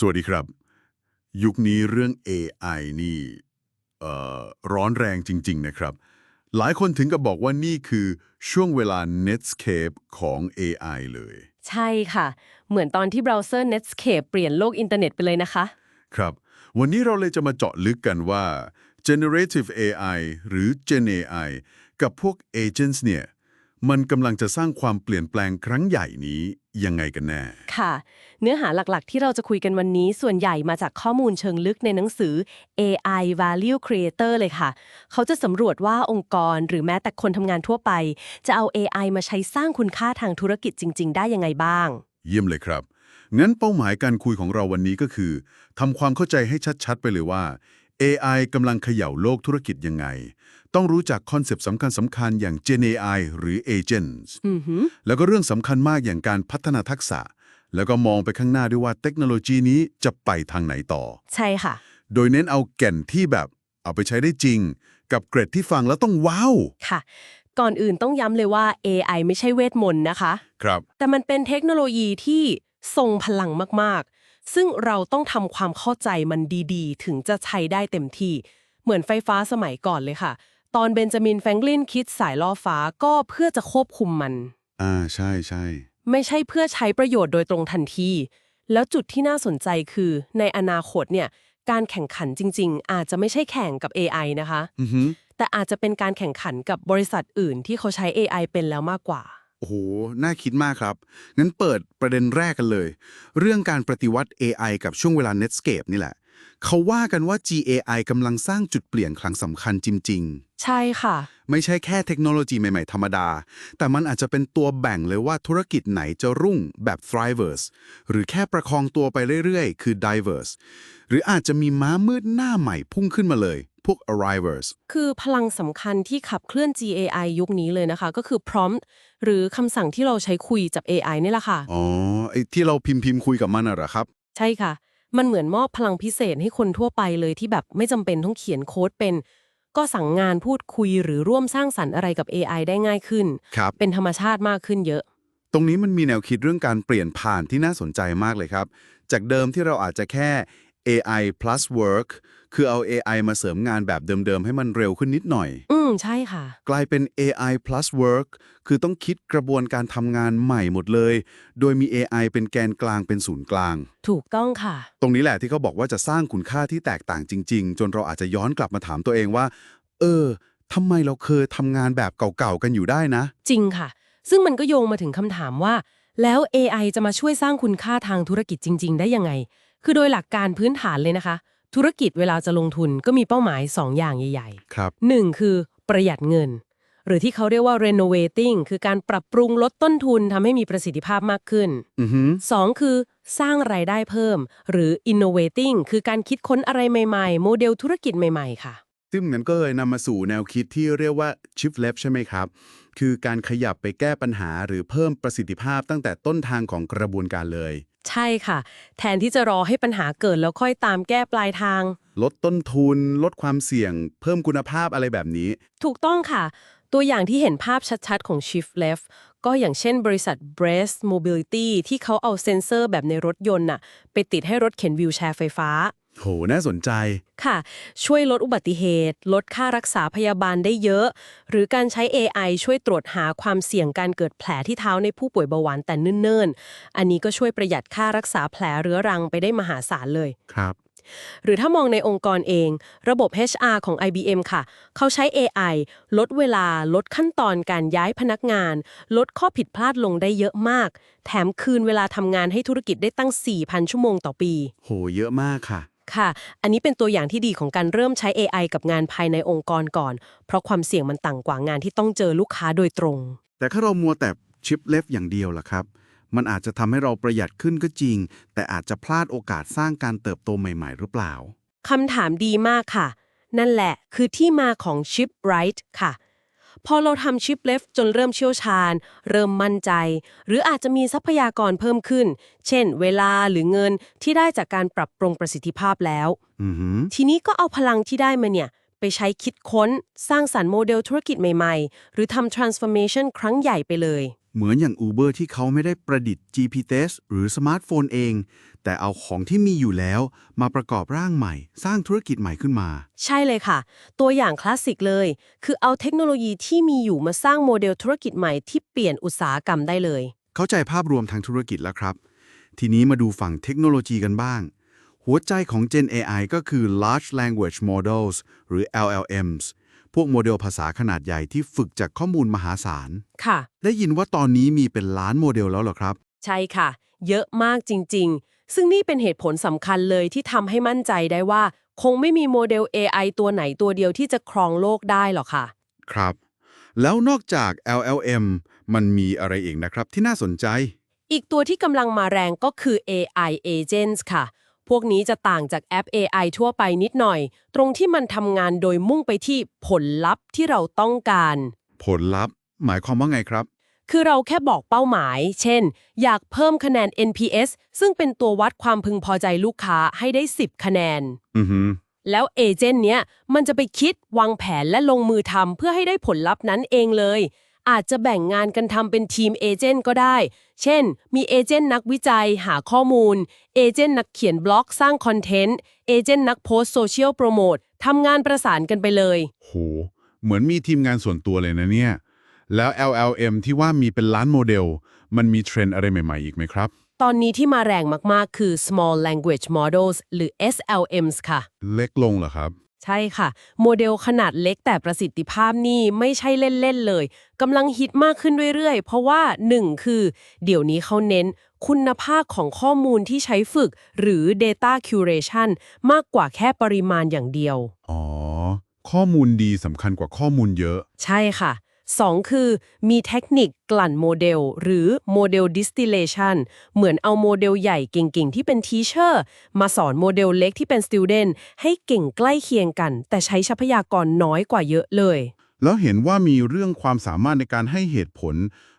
สวัสดีครับ ยุคนี้เรื่อง AI นี่เอ่อร้อนแรงจริง ๆ นะครับ หลายคนถึงกับบอกว่านี่คือช่วงเวลา Netscape ของ AI เลย ใช่ค่ะ เหมือนตอนที่เบราว์เซอร์ Netscape เปลี่ยนโลกอินเทอร์เน็ตไปเลยนะคะ ครับ วันนี้เราเลยจะมาเจาะลึกกันว่า generative AI หรือ Gen AI กับพวก agents เนี่ย มันกำลังจะสร้างความเปลี่ยนแปลงครั้งใหญ่นี้ยังไงกันแน่ ค่ะ เนื้อหาหลักๆ ที่เราจะคุยกันวันนี้ส่วนใหญ่มาจากข้อมูลเชิงลึกในหนังสือ AI Value Creator เลยค่ะ เขาจะสำรวจว่าองค์กรหรือแม้แต่คนทำงานทั่วไป จะเอา AI มาใช้สร้างคุณค่าทางธุรกิจจริง ๆ ได้ยังไงบ้าง เยี่ยมเลยครับ งั้นเป้าหมายการคุยของเราวันนี้ก็คือทำความเข้าใจให้ชัดๆ ไปเลยว่า AI กำลังเขย่าโลกธุรกิจยังไง ต้องรู้จักคอนเซปต์สำคัญสำคัญๆอย่าง Gen AI หรือ Agents อือหือแล้วก็เรื่องสำคัญมากอย่างการพัฒนาทักษะ แล้วก็มองไปข้างหน้าด้วยว่าเทคโนโลยีนี้จะไปทางไหนต่อ ใช่ค่ะ โดยเน้นเอาแก่นที่แบบเอาไปใช้ได้จริง กับเกรดที่ฟังแล้วต้องว้าว ค่ะ ก่อนอื่นต้องย้ำเลยว่า AI ไม่ใช่เวทมนต์นะคะ ครับ แต่มันเป็นเทคโนโลยีที่ทรงพลังมากๆ ซึ่งเราต้องทำความเข้าใจมันดีๆ ถึงจะใช้ได้เต็มที่ เหมือนไฟฟ้าสมัยก่อนเลยค่ะ ตอนเบนจามินแฟรงกลินคิดสายล่อฟ้าก็เพื่อจะควบคุมมัน อ่าใช่ใช่ไม่ใช่เพื่อใช้ประโยชน์โดยตรงทันที แล้วจุดที่น่าสนใจคือ ในอนาคตเนี่ยการแข่งขันจริง ๆ อาจจะไม่ใช่แข่งกับ AI นะคะอือหือแต่อาจจะเป็นการแข่งขันกับบริษัทอื่นที่เขาใช้ AI เป็นแล้วมากกว่า โอ้โห น่าคิดมากครับ งั้นเปิดประเด็นแรกกันเลย เรื่องการปฏิวัติ AI กับช่วงเวลา Netscape นี่แหละ เขาว่ากันว่า GAI กำลังสร้างจุดเปลี่ยนครั้งสำคัญจริงใช่ค่ะๆไม่ใช่แค่เทคโนโลยีใหม่ ๆ ธรรมดา แต่มันอาจจะเป็นตัวแบ่งเลยว่าธุรกิจไหนจะรุ่งแบบ thrivers หรือแค่ประคองตัวไปเรื่อย ๆ คือ divers หรืออาจจะมีม้ามืดหน้าใหม่พุ่งขึ้นมาเลย พวก arrivers คือพลังสำคัญที่ขับเคลื่อน GAI ยุคนี้เลยนะคะ ก็คือ prompt หรือคำสั่งที่เราใช้คุยจับ AI นี่แหละค่ะ อ๋อไอ้ที่เราพิมพ์พิมพ์คุยกับมันน่ะเหรอครับ ใช่ค่ะ มันเหมือนมอบพลังพิเศษให้คนทั่วไปเลยที่แบบไม่จำเป็นต้องเขียนโค้ดเป็น ก็สั่งงานพูดคุยหรือร่วมสร้างสรรค์อะไรกับ AI ได้ง่ายขึ้น ครับ เป็นธรรมชาติมากขึ้นเยอะ ตรงนี้มันมีแนวคิดเรื่องการเปลี่ยนผ่านที่น่าสนใจมากเลยครับ จากเดิมที่เราอาจจะแค่ AI plus work คือเอา AI มาเสริมงานแบบเดิม ๆ ให้มันเร็วขึ้นนิดหน่อย อืม ใช่ค่ะ กลายเป็น AI plus work คือต้องคิดกระบวนการทำงานใหม่หมดเลย โดยมี AI เป็นแกนกลางเป็นศูนย์กลาง ถูกต้องค่ะ ตรงนี้แหละที่เขาบอกว่าจะสร้างคุณค่าที่แตกต่างจริง ๆ จนเราอาจจะย้อนกลับมาถามตัวเองว่า เออทำไมเราเคยทำงานแบบเก่าๆกันอยู่ได้นะ จริงค่ะ ซึ่งมันก็โยงมาถึงคำถามว่า แล้ว AI จะมาช่วยสร้างคุณค่าทางธุรกิจจริง ๆ ได้ยังไง คือโดยหลักการพื้นฐานเลยนะคะ ธุรกิจเวลาจะลงทุนก็มีเป้าหมาย 2 อย่างใหญ่ครับๆ1คือประหยัดเงิน หรือที่เขาเรียกว่า renovating คือการปรับปรุงลดต้นทุนทำให้มีประสิทธิภาพมากขึ้นอือหือ2คือสร้างรายได้เพิ่ม หรือ innovating คือการคิดค้นอะไรใหม่ๆ โมเดลธุรกิจใหม่ๆ ค่ะซึ่งนั้นก็เลยนำมาสู่แนวคิดที่เรียกว่า shift left ใช่ไหมครับ คือการขยับไปแก้ปัญหาหรือเพิ่มประสิทธิภาพตั้งแต่ต้นทางของกระบวนการเลย ใช่ค่ะ แทนที่จะรอให้ปัญหาเกิดแล้วค่อยตามแก้ปลายทาง ลดต้นทุน ลดความเสี่ยง เพิ่มคุณภาพอะไรแบบนี้ ถูกต้องค่ะ ตัวอย่างที่เห็นภาพชัดๆ ของ Shift Left ก็อย่างเช่นบริษัท Breast Mobility ที่เขาเอาเซ็นเซอร์แบบในรถยนต์น่ะไปติดให้รถเข็นวิวแชร์ไฟฟ้า โห น่าสนใจ ค่ะ ช่วยลดอุบัติเหตุ ลดค่ารักษาพยาบาลได้เยอะ หรือการใช้ AI ช่วยตรวจหาความเสี่ยงการเกิดแผลที่เท้าในผู้ป่วยเบาหวานแต่เนิ่นๆ อันนี้ก็ช่วยประหยัดค่ารักษาแผลเรื้อรังไปได้มหาศาลเลย ครับ หรือถ้ามองในองค์กรเอง ระบบ HR ของ IBM ค่ะ เขาใช้ AI ลดเวลา ลดขั้นตอนการย้ายพนักงาน ลดข้อผิดพลาดลงได้เยอะมาก แถมคืนเวลาทำงานให้ธุรกิจได้ตั้ง 4,000 ชั่วโมงต่อปี โห เยอะมากค่ะ ค่ะ อันนี้เป็นตัวอย่างที่ดีของการเริ่มใช้ AI กับงานภายในองค์กรก่อน เพราะความเสี่ยงมันต่างกว่างานที่ต้องเจอลูกค้าโดยตรง แต่ถ้าเรามัวแต่ชิปเลฟอย่างเดียวล่ะครับ มันอาจจะทำให้เราประหยัดขึ้นก็จริง แต่อาจจะพลาดโอกาสสร้างการเติบโตใหม่ๆ หรือเปล่าคำถามดีมากค่ะ นั่นแหละคือที่มาของ Chip Right ค่ะ พอเราทำ Chip Left จนเริ่มเชี่ยวชาญ เริ่มมั่นใจ หรืออาจจะมีทรัพยากรเพิ่มขึ้น เช่น เวลาหรือเงินที่ได้จากการปรับปรุงประสิทธิภาพแล้วอือหือทีนี้ก็เอาพลังที่ได้มาเนี่ยไปใช้คิดค้น สร้างสรรค์โมเดลธุรกิจใหม่ ๆ หรือทำ transformation ครั้งใหญ่ไปเลย เหมือนอย่าง Uber ที่เขาไม่ได้ประดิษฐ์ GPS หรือสมาร์ทโฟนเอง แต่เอาของที่มีอยู่แล้ว มาประกอบร่างใหม่ สร้างธุรกิจใหม่ขึ้นมา ใช่เลยค่ะ ตัวอย่างคลาสสิกเลย คือเอาเทคโนโลยีที่มีอยู่มาสร้างโมเดลธุรกิจใหม่ที่เปลี่ยนอุตสาหกรรมได้เลย เข้าใจภาพรวมทางธุรกิจแล้วครับ ทีนี้มาดูฝั่งเทคโนโลยีกันบ้าง หัวใจของ Gen AI ก็คือ Large Language Models หรือ LLMs พ วกโมเดลภาษาขนาดใหญ่ที่ฝึกจากข้อมูลมหาศาล ค่ะ ได้ยินว่าตอนนี้มีเป็นล้านโมเดลแล้วเหรอครับ ใช่ค่ะ เยอะมากจริง ๆ ซึ่งนี่เป็นเหตุผลสำคัญเลยที่ทำให้มั่นใจได้ว่า คงไม่มีโมเดล AI ตัวไหนตัวเดียวที่จะครองโลกได้หรอกค่ะ ครับ แล้วนอกจาก LLM มันมีอะไรอีกนะครับที่น่าสนใจ อีกตัวที่กำลังมาแรงก็คือ AI agents ค่ะ พวกนี้จะต่างจากแอป AI ทั่วไปนิดหน่อย ตรงที่มันทำงานโดยมุ่งไปที่ผลลัพธ์ที่เราต้องการ ผลลัพธ์ หมายความว่าไงครับ คือเราแค่บอกเป้าหมาย เช่น อยากเพิ่มคะแนน NPS ซึ่งเป็นตัววัดความพึงพอใจลูกค้าให้ได้ 10 คะแนน อือฮึแล้วเอเจนต์เนี้ยมันจะไปคิดวางแผนและลงมือทำเพื่อให้ได้ผลลัพธ์นั้นเองเลย อาจจะแบ่งงานกันทำเป็นทีมเอเจนต์ก็ได้ เช่น มีเอเจนต์นักวิจัยหาข้อมูล เอเจนต์นักเขียนบล็อกสร้างคอนเทนต์ เอเจนต์นักโพสต์โซเชียลโปรโมททำงานประสานกันไปเลย โห เหมือนมีทีมงานส่วนตัวเลยนะเนี่ย แล้ว LLM ที่ว่ามีเป็นล้านโมเดล มันมีเทรนด์อะไรใหม่ ๆ อีกไหมครับ ตอนนี้ที่มาแรงมากๆ คือ small language models หรือ SLMs ค่ะ เล็กลงเหรอครับ ใช่ค่ะ โมเดลขนาดเล็กแต่ประสิทธิภาพนี่ไม่ใช่เล่น ๆ เลยกำลังฮิตมากขึ้นเรื่อย ๆ เพราะว่า 1 คือ เดี๋ยวนี้เขาเน้นคุณภาพของข้อมูลที่ใช้ฝึก หรือ data curation มากกว่าแค่ปริมาณอย่างเดียว อ๋อ ข้อมูลดีสำคัญกว่าข้อมูลเยอะ ใช่ค่ะ 2 คือมีเทคนิคกลั่นโมเดล หรือโมเดลดิสติเลชันเหมือนเอาโมเดลใหญ่เก่งๆ ที่เป็นทีเชอร์มาสอนโมเดลเล็กที่เป็นสติวเดนให้เก่งใกล้เคียงกัน แต่ใช้ทรัพยากรน้อยกว่าเยอะเลย แล้วเห็นว่ามีเรื่องความสามารถในการให้เหตุผล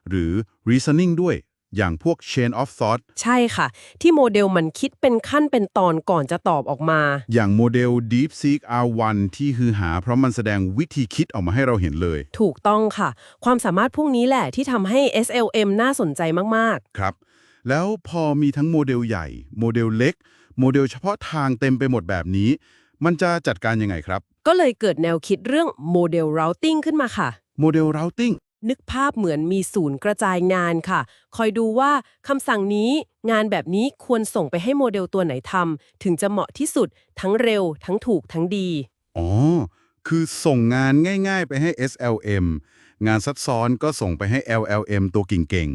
หรือ reasoning ด้วย อย่างพวก chain of thought ใช่ค่ะ ที่โมเดลมันคิดเป็นขั้นเป็นตอนก่อนจะตอบออกมา อย่างโมเดล DeepSeek R1 ที่ฮือหา เพราะมันแสดงวิธีคิดออกมาให้เราเห็นเลย ถูกต้องค่ะ ความสามารถพวกนี้แหละที่ทำให้ SLM น่าสนใจมากครับ แล้วพอมีทั้งโมเดลใหญ่ โมเดลเล็ก โมเดลเฉพาะทางเต็มไปหมดแบบนี้ มันจะจัดการยังไงครับๆก็เลยเกิดแนวคิดเรื่องโมเดล routing ขึ้นมาค่ะ โมเดล routing นึกภาพเหมือนมีศูนย์กระจายงานค่ะ คอยดูว่าคำสั่งนี้งานแบบนี้ควรส่งไปให้โมเดลตัวไหนทำถึงจะเหมาะที่สุดทั้งเร็ว ทั้งถูกทั้งดี อ๋อ คือส่งงานง่าย ๆ ไปให้ SLM งานซับซ้อนก็ส่งไปให้ LLM ตัวเก่ง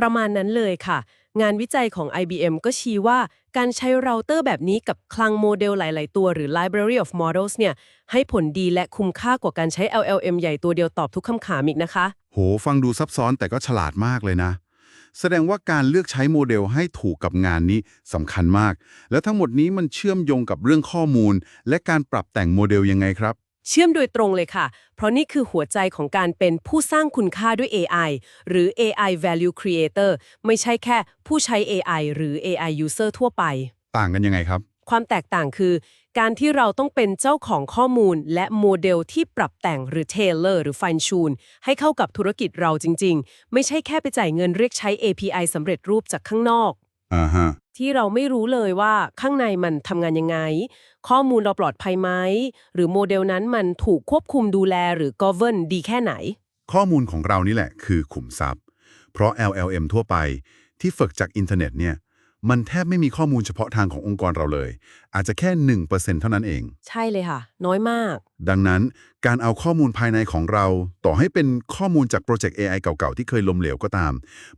ประมาณนั้นเลยค่ะ งานวิจัยของ IBM ก็ชี้ว่าการใช้เราเตอร์แบบนี้กับคลังโมเดลหลาย ๆ ตัวหรือ Library of Models เนี่ยให้ผลดีและคุ้มค่ากว่าการใช้ LLM ใหญ่ตัวเดียวตอบทุกคำถามอีกนะคะๆ โห ฟังดูซับซ้อนแต่ก็ฉลาดมากเลยนะ แสดงว่าการเลือกใช้โมเดลให้ถูกกับงานนี้สำคัญมาก แล้วทั้งหมดนี้มันเชื่อมโยงกับเรื่องข้อมูล และการปรับแต่งโมเดลยังไงครับ เชื่อมโดยตรงเลยค่ะ เพราะนี่คือหัวใจของการเป็นผู้สร้างคุณค่าด้วย AI หรือ AI Value Creator ไม่ใช่แค่ผู้ใช้ AI หรือ AI User ทั่วไป ต่างกันยังไงครับ ความแตกต่างคือ การที่เราต้องเป็นเจ้าของข้อมูล และโมเดลที่ปรับแต่งหรือ tailor หรือ fine tune ให้เข้ากับธุรกิจเราจริง ๆ ไม่ใช่แค่ไปจ่ายเงินเรียกใช้ API สำเร็จรูปจากข้างนอกอ่าฮะที่เราไม่รู้เลยว่าข้างในมันทำงานยังไง ข้อมูลเราปลอดภัยไหม หรือโมเดลนั้นมันถูกควบคุมดูแลหรือ govern ดีแค่ไหน ข้อมูลของเรานี่แหละคือขุมทรัพย์ เพราะ LLM ทั่วไปที่ฝึกจากอินเทอร์เน็ตเนี่ย มันแทบไม่มีข้อมูลเฉพาะทางขององค์กรเราเลย อาจจะแค่ 1%เท่านั้นเอง ใช่เลยค่ะ น้อยมาก ดังนั้นการเอาข้อมูลภายในของเรา ต่อให้เป็นข้อมูลจากโปรเจกต์ AI เก่าๆ ที่เคยล้มเหลวก็ตาม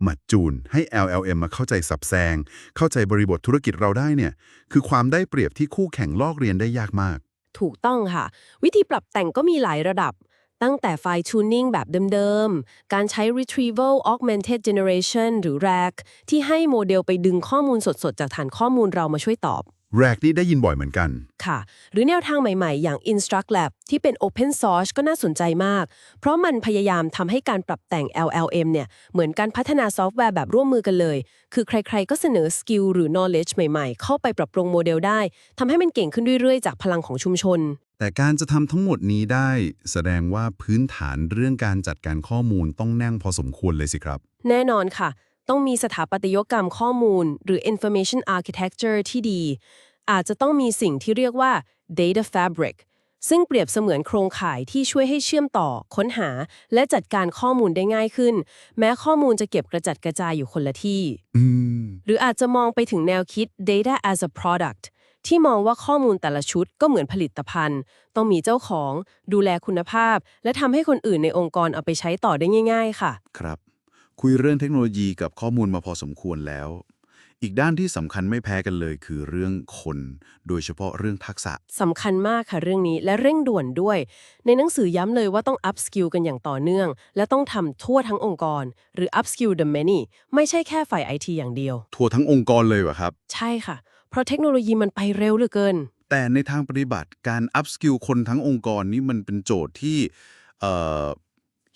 มาจูนให้ LLM มาเข้าใจสับแซง เข้าใจบริบทธุรกิจเราได้เนี่ย คือความได้เปรียบที่คู่แข่งลอกเรียนได้ยากมาก ถูกต้องค่ะ วิธีปรับแต่งก็มีหลายระดับ ตั้งแต่ fine tuning แบบเดิมๆ การใช้ retrieval augmented generation หรือ RAG ที่ให้โมเดลไปดึงข้อมูลสดๆ จากฐานข้อมูลเรามาช่วยตอบ แรกนี่ได้ยินบ่อยเหมือนกัน ค่ะ หรือแนวทางใหม่ๆ อย่าง Instruct Lab ที่เป็น Open Source ก็น่าสนใจมาก เพราะมันพยายามทำให้การปรับแต่ง LLM เนี่ย เหมือนการพัฒนาซอฟต์แวร์แบบร่วมมือกันเลย คือใครๆ ก็เสนอสกิลหรือ knowledge ใหม่ๆ เข้าไปปรับปรุงโมเดลได้ ทำให้มันเก่งขึ้นเรื่อยๆ จากพลังของชุมชน แต่การจะทำทั้งหมดนี้ได้แสดงว่าพื้นฐานเรื่องการจัดการข้อมูลต้องแน่งพอสมควรเลยสิครับ แน่นอนค่ะ ต้องมีสถาปัตยกรรมข้อมูล หรือ information architecture ที่ดี อาจจะต้องมีสิ่งที่เรียกว่า data fabric ซึ่งเปรียบเสมือนโครงข่ายที่ช่วยให้เชื่อมต่อ ค้นหา และจัดการข้อมูลได้ง่ายขึ้น แม้ข้อมูลจะเก็บกระจัดกระจายอยู่คนละที่อืมหรืออาจจะมองไปถึงแนวคิด data as a product ที่มองว่าข้อมูลแต่ละชุดก็เหมือนผลิตภัณฑ์ ต้องมีเจ้าของ ดูแลคุณภาพ และทำให้คนอื่นในองค์กรเอาไปใช้ต่อได้ง่าย ๆ ค่ะ ครับ คุยเรื่องเทคโนโลยีกับข้อมูลมาพอสมควรแล้ว อีกด้านที่สำคัญไม่แพ้กันเลยคือเรื่องคน โดยเฉพาะเรื่องทักษะ สำคัญมากค่ะเรื่องนี้และเร่งด่วนด้วย ในหนังสือย้ำเลยว่าต้อง up skill กันอย่างต่อเนื่อง และต้องทำทั่วทั้งองค์กร หรือ up skill the many ไม่ใช่แค่ฝ่าย IT อย่างเดียว ทั่วทั้งองค์กรเลยวะครับ ใช่ค่ะ เพราะเทคโนโลยีมันไปเร็วเหลือเกิน แต่ในทางปฏิบัติการอัพสกิลคนทั้งองค์กรนี่มันเป็นโจทย์ที่เอ่อ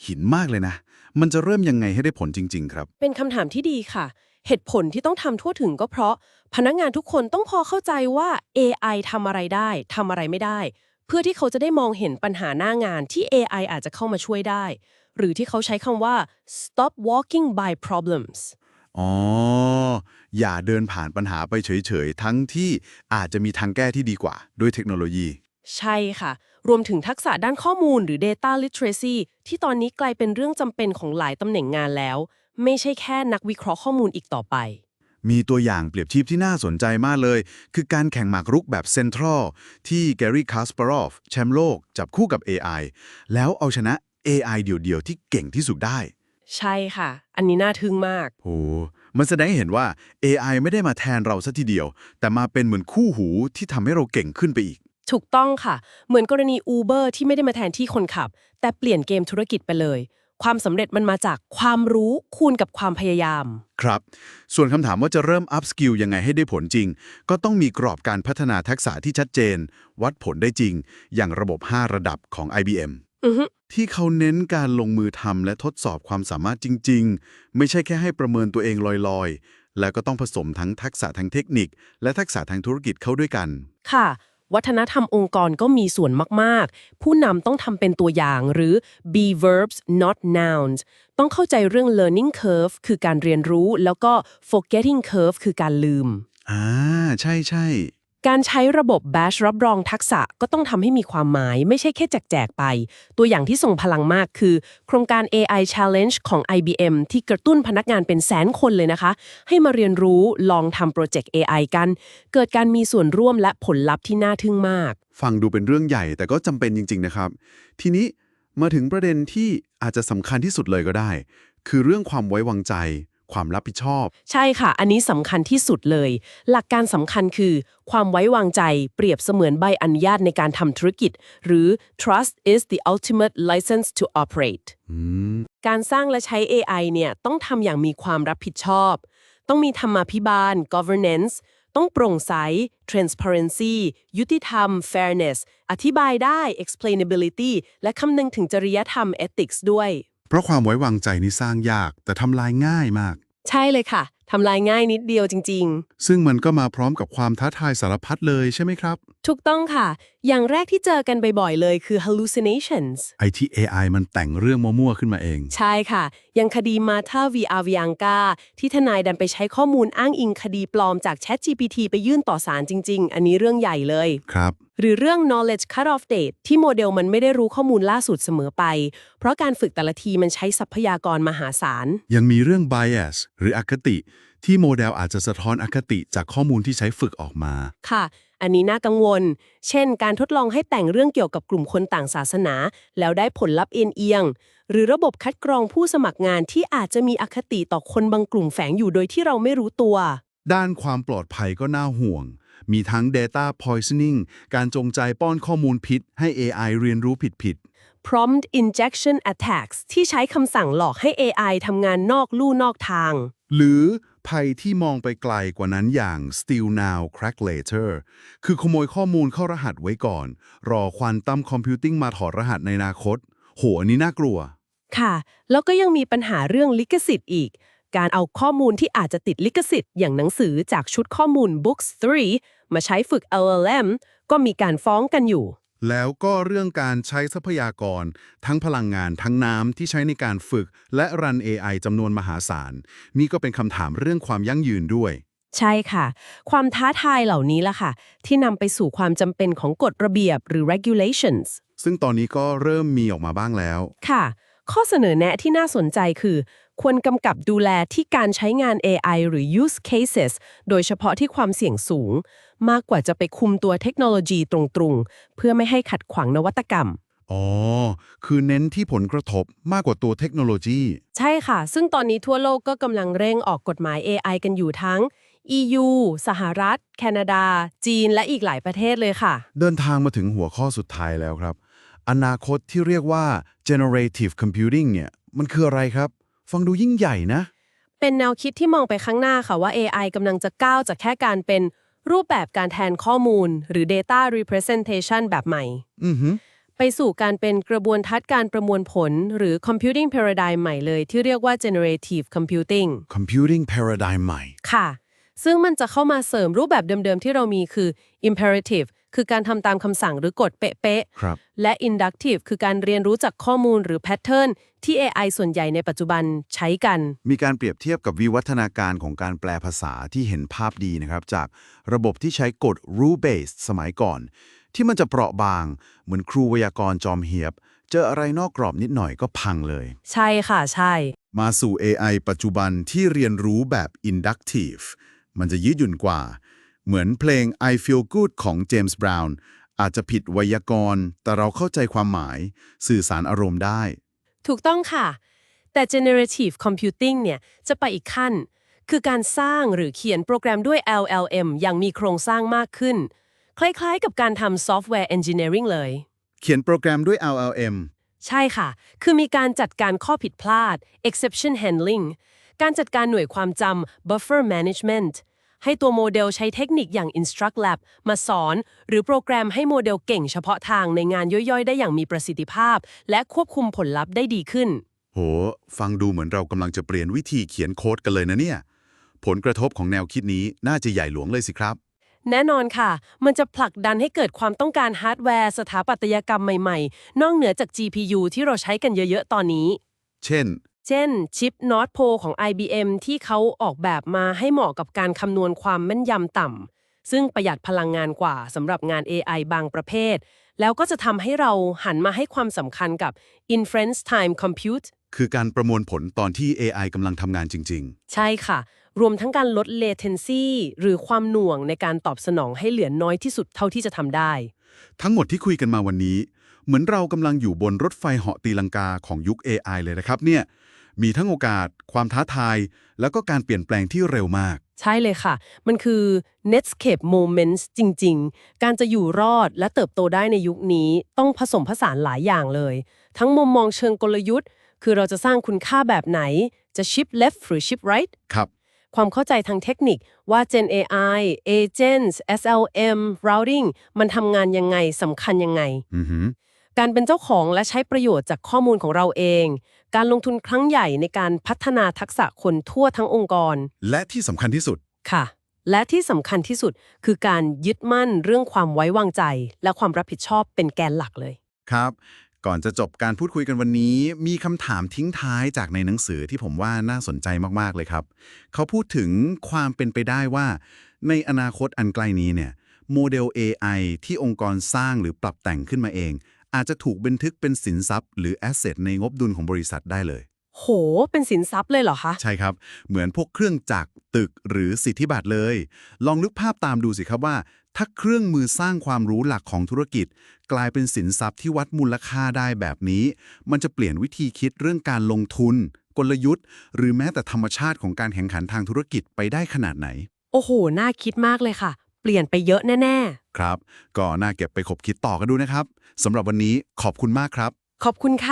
หินมากเลยนะ มันจะเริ่มยังไงให้ได้ผลจริง ๆ ครับ เป็นคำถามที่ดีค่ะ เหตุผลที่ต้องทำทั่วถึงก็เพราะพนักงานทุกคนต้องพอเข้าใจว่า AI ทำอะไรได้ทำอะไรไม่ได้ เพื่อที่เขาจะได้มองเห็นปัญหาหน้างานที่ AI อาจจะเข้ามาช่วยได้ หรือที่เขาใช้คำว่า stop walking by problems อ๋อ อย่าเดินผ่านปัญหาไปเฉยๆ ทั้งที่อาจจะมีทางแก้ที่ดีกว่า ด้วยเทคโนโลยี ใช่ค่ะ รวมถึงทักษะด้านข้อมูลหรือ data literacy ที่ตอนนี้กลายเป็นเรื่องจำเป็นของหลายตำแหน่งงานแล้ว ไม่ใช่แค่นักวิเคราะห์ข้อมูลอีกต่อไปมีตัวอย่างเปรียบเทียบที่น่าสนใจมากเลย คือการแข่งหมากรุกแบบเซนทรัลที่แกรี่คาสปารอฟแชมป์โลก จับคู่กับ AI แล้วเอาชนะ AI เดี่ยวๆ ที่เก่งที่สุดได้ ใช่ค่ะ อันนี้น่าทึ่งมากโห มันแสดงให้เห็นว่า AI ไม่ได้มาแทนเราซะทีเดียว แต่มาเป็นเหมือนคู่หูที่ทำให้เราเก่งขึ้นไปอีก ถูกต้องค่ะ เหมือนกรณี Uber ที่ไม่ได้มาแทนที่คนขับ แต่เปลี่ยนเกมธุรกิจไปเลย ความสำเร็จมันมาจากความรู้คูณกับความพยายาม ครับ ส่วนคำถามว่าจะเริ่ม up skill ยังไงให้ได้ผลจริง ก็ต้องมีกรอบการพัฒนาทักษะที่ชัดเจน วัดผลได้จริง อย่างระบบ 5 ระดับของ IBM อือฮึ ที่เขาเน้นการลงมือทำและทดสอบความสามารถจริง ๆ ไม่ใช่แค่ให้ประเมินตัวเองลอยๆ แล้วก็ต้องผสมทั้งทักษะทางเทคนิค และทักษะทางธุรกิจเข้าด้วยกัน ค่ะ วัฒนธรรมองค์กรก็มีส่วนมากๆ ผู้นำต้องทำเป็นตัวอย่างหรือ be verbs not nouns ต้องเข้าใจเรื่อง learning curve คือการเรียนรู้ แล้วก็ forgetting curve คือการลืม อ่า ใช่ใช่ การใช้ระบบ Bash รับรองทักษะก็ต้องทำให้มีความหมาย ไม่ใช่แค่แจกๆไป ตัวอย่างที่ส่งพลังมากคือ โครงการ AI Challenge ของ IBM ที่กระตุ้นพนักงานเป็นแสนคนเลยนะคะ ให้มาเรียนรู้ลองทำโปรเจกต์ AI กัน เกิดการมีส่วนร่วมและผลลัพธ์ที่น่าทึ่งมาก ฟังดูเป็นเรื่องใหญ่แต่ก็จำเป็นจริง ๆ นะครับ ทีนี้มาถึงประเด็นที่อาจจะสำคัญที่สุดเลยก็ได้ คือเรื่องความไว้วางใจ ความรับผิดชอบ ใช่ค่ะ อันนี้สำคัญที่สุดเลย หลักการสำคัญคือ ความไว้วางใจเปรียบเสมือนใบอนุญาตในการทำธุรกิจ หรือ trust is the ultimate license to operate อืมการสร้างและใช้ AI เนี่ยต้องทำอย่างมีความรับผิดชอบ ต้องมีธรรมาภิบาล governance ต้องโปร่งใส transparency ยุติธรรม fairness อธิบายได้ explainability และคำนึงถึงจริยธรรม ethics ด้วย เพราะความไว้วางใจนี่สร้างยาก แต่ทำลายง่ายมาก ใช่เลยค่ะทำลายง่ายนิดเดียวจริง ๆ ซึ่งมันก็มาพร้อมกับความท้าทายสารพัดเลยใช่ไหมครับ ถูกต้องค่ะ อย่างแรกที่เจอกันบ่อยๆ เลยคือ hallucinations ไอที่ AI มันแต่งเรื่องมั่วๆ ขึ้นมาเอง ใช่ค่ะอย่างคดีมาธาวีอาวิยังกาที่ทนายดันไปใช้ข้อมูลอ้างอิงคดีปลอมจาก ChatGPT ไปยื่นต่อศาลจริง ๆ อันนี้เรื่องใหญ่เลย ครับ หรือเรื่อง knowledge cut off date ที่โมเดลมันไม่ได้รู้ข้อมูลล่าสุดเสมอไป เพราะการฝึกแต่ละทีมันใช้ทรัพยากรมหาศาล ยังมีเรื่อง bias หรืออคติ ที่โมเดลอาจจะสะท้อนอคติจากข้อมูลที่ใช้ฝึกออกมา ค่ะ อันนี้น่ากังวล เช่น การทดลองให้แต่งเรื่องเกี่ยวกับกลุ่มคนต่างศาสนา แล้วได้ผลลัพธ์เอียงเอียง หรือระบบคัดกรองผู้สมัครงานที่อาจจะมีอคติต่อคนบางกลุ่มแฝงอยู่โดยที่เราไม่รู้ตัว ด้านความปลอดภัยก็น่าห่วง มีทั้ง data poisoning การจงใจป้อนข้อมูลพิษ ให้ AI เรียนรู้ผิด prompt injection attacks ที่ใช้คำสั่งหลอกให้ AI ทำงานนอกลู่นอกทางๆหรือ ภัยที่มองไปไกลกว่านั้นอย่าง steal now crack later คือขโมยข้อมูลเข้ารหัสไว้ก่อน รอควอนตัมคอมพิวติ้งมาถอดรหัสในอนาคต โหอันนี้น่ากลัว ค่ะ แล้วก็ยังมีปัญหาเรื่องลิขสิทธิ์อีก การเอาข้อมูลที่อาจจะติดลิขสิทธิ์อย่างหนังสือจากชุดข้อมูล Books 3 มาใช้ฝึก LLM ก็มีการฟ้องกันอยู่ แล้วก็เรื่องการใช้ทรัพยากร ทั้งพลังงานทั้งน้ำที่ใช้ในการฝึก และรัน AI จำนวนมหาศาล นี่ก็เป็นคำถามเรื่องความยั่งยืนด้วย ใช่ค่ะ ความท้าทายเหล่านี้ล่ะค่ะ ที่นำไปสู่ความจำเป็นของกฎระเบียบหรือ regulations ซึ่งตอนนี้ก็เริ่มมีออกมาบ้างแล้ว ค่ะ ข้อเสนอแนะที่น่าสนใจคือ ควรกำกับดูแลที่การใช้งาน AI หรือ use cases โดยเฉพาะที่ความเสี่ยงสูง มากกว่าจะไปคุมตัวเทคโนโลยีตรงๆ เพื่อไม่ให้ขัดขวางนวัตกรรม อ๋อ คือเน้นที่ผลกระทบมากกว่าตัวเทคโนโลยี ใช่ค่ะ ซึ่งตอนนี้ทั่วโลกก็กำลังเร่งออกกฎหมาย AI กันอยู่ทั้ง EU สหรัฐ แคนาดา จีน และอีกหลายประเทศเลยค่ะ เดินทางมาถึงหัวข้อสุดท้ายแล้วครับ อนาคตที่เรียกว่า generative computing เนี่ย มันคืออะไรครับ ฟังดูยิ่งใหญ่นะ เป็นแนวคิดที่มองไปข้างหน้าค่ะว่า AI กำลังจะก้าวจากแค่การเป็น รูปแบบการแทนข้อมูล หรือ data representation แบบใหม่ อือหือไปสู่การเป็นกระบวนทัศน์การประมวลผล หรือ computing paradigm ใหม่เลย ที่เรียกว่า generative computing computing paradigm ใหม่ ค่ะ ซึ่งมันจะเข้ามาเสริมรูปแบบเดิมๆ ที่เรามีคือ imperative คือการทำตามคำสั่งหรือกฎเป๊ะครับ ๆ และ inductive คือการเรียนรู้จากข้อมูลหรือ pattern ที่ AI ส่วนใหญ่ในปัจจุบันใช้กัน มีการเปรียบเทียบกับวิวัฒนาการของการแปลภาษาที่เห็นภาพดีนะครับ จากระบบที่ใช้กฎ rule based สมัยก่อน ที่มันจะเปราะบาง เหมือนครูไวยากรณ์จอมเหียบ เจออะไรนอกกรอบนิดหน่อยก็พังเลย ใช่ค่ะใช่ มาสู่ AI ปัจจุบันที่เรียนรู้แบบ inductive มันจะยืดหยุ่นกว่า เหมือนเพลง I Feel Good ของ James Brown อาจจะผิดไวยากรณ์ แต่เราเข้าใจความหมาย สื่อสารอารมณ์ได้ ถูกต้องค่ะ แต่ generative computing เนี่ย จะไปอีกขั้น คือการสร้างหรือเขียนโปรแกรมด้วย LLM อย่างมีโครงสร้างมากขึ้น คล้ายๆ กับการทำ software engineering เลย เขียนโปรแกรมด้วย LLM ใช่ค่ะ คือมีการจัดการข้อผิดพลาด exception handling การจัดการหน่วยความจำ buffer management ให้ตัวโมเดลใช้เทคนิคอย่าง instruct lab มาสอน หรือโปรแกรมให้โมเดลเก่งเฉพาะทางในงานย่อยๆ ได้อย่างมีประสิทธิภาพ และควบคุมผลลัพธ์ได้ดีขึ้น โห ฟังดูเหมือนเรากำลังจะเปลี่ยนวิธีเขียนโค้ดกันเลยนะเนี่ย ผลกระทบของแนวคิดนี้น่าจะใหญ่หลวงเลยสิครับ แน่นอนค่ะ มันจะผลักดันให้เกิดความต้องการฮาร์ดแวร์ สถาปัตยกรรมใหม่ๆ นอกเหนือจาก GPU ที่เราใช้กันเยอะๆ ตอนนี้ เช่น เช่น ชิป North Pole ของ IBM ที่เขาออกแบบมาให้เหมาะกับการคำนวณความแม่นยำต่ำ ซึ่งประหยัดพลังงานกว่าสำหรับงาน AI บางประเภท แล้วก็จะทำให้เราหันมาให้ความสำคัญกับ inference time compute คือการประมวลผลตอนที่ AI กำลังทำงานจริงใช่ค่ะ รวมทั้งการลด latency หรือความหน่วงในการตอบสนองให้เหลือน้อยที่สุดเท่าที่จะทำได้ๆทั้งหมดที่คุยกันมาวันนี้ เหมือนเรากำลังอยู่บนรถไฟเหาะตีลังกาของยุค AI เลยนะครับเนี่ย มีทั้งโอกาส ความท้าทาย แล้วก็การเปลี่ยนแปลงที่เร็วมาก ใช่เลยค่ะ มันคือ Netscape Moments จริง ๆ การจะอยู่รอดและเติบโตได้ในยุคนี้ ต้องผสมผสานหลายอย่างเลย ทั้งมุมมองเชิงกลยุทธ์ คือเราจะสร้างคุณค่าแบบไหน จะ ship left หรือ ship right ครับ ความเข้าใจทางเทคนิคว่า Gen AI Agents SLM Routing มันทำงานยังไงสำคัญยังไง อือหือ การเป็นเจ้าของและใช้ประโยชน์จากข้อมูลของเราเอง การลงทุนครั้งใหญ่ในการพัฒนาทักษะคนทั่วทั้งองค์กร และที่สำคัญที่สุด ค่ะ และที่สำคัญที่สุดคือการยึดมั่นเรื่องความไว้วางใจ และความรับผิดชอบเป็นแกนหลักเลย ครับ ก่อนจะจบการพูดคุยกันวันนี้ มีคำถามทิ้งท้ายจากในหนังสือที่ผมว่าน่าสนใจมากๆเลยครับ เขาพูดถึงความเป็นไปได้ว่า ในอนาคตอันใกล้นี้เนี่ยโมเดล AI ที่องค์กรสร้างหรือปรับแต่งขึ้นมาเอง อาจจะถูกบันทึกเป็นสินทรัพย์ หรือแอสเซทในงบดุลของบริษัทได้เลย โห เป็นสินทรัพย์เลยเหรอคะ ใช่ครับ เหมือนพวกเครื่องจักรตึกหรือสิทธิบัตรเลย ลองนึกภาพตามดูสิครับว่า ถ้าเครื่องมือสร้างความรู้หลักของธุรกิจ กลายเป็นสินทรัพย์ที่วัดมูลค่าได้แบบนี้ มันจะเปลี่ยนวิธีคิดเรื่องการลงทุน กลยุทธ์ หรือแม้แต่ธรรมชาติของการแข่งขันทางธุรกิจไปได้ขนาดไหน โอ้โห น่าคิดมากเลยค่ะ เปลี่ยนไปเยอะแน่ครับ ก็น่าเก็บไปขบคิดต่อกันดูนะครับสำหรับวันนี้ขอบคุณมากครับๆขอบคุณค่ะ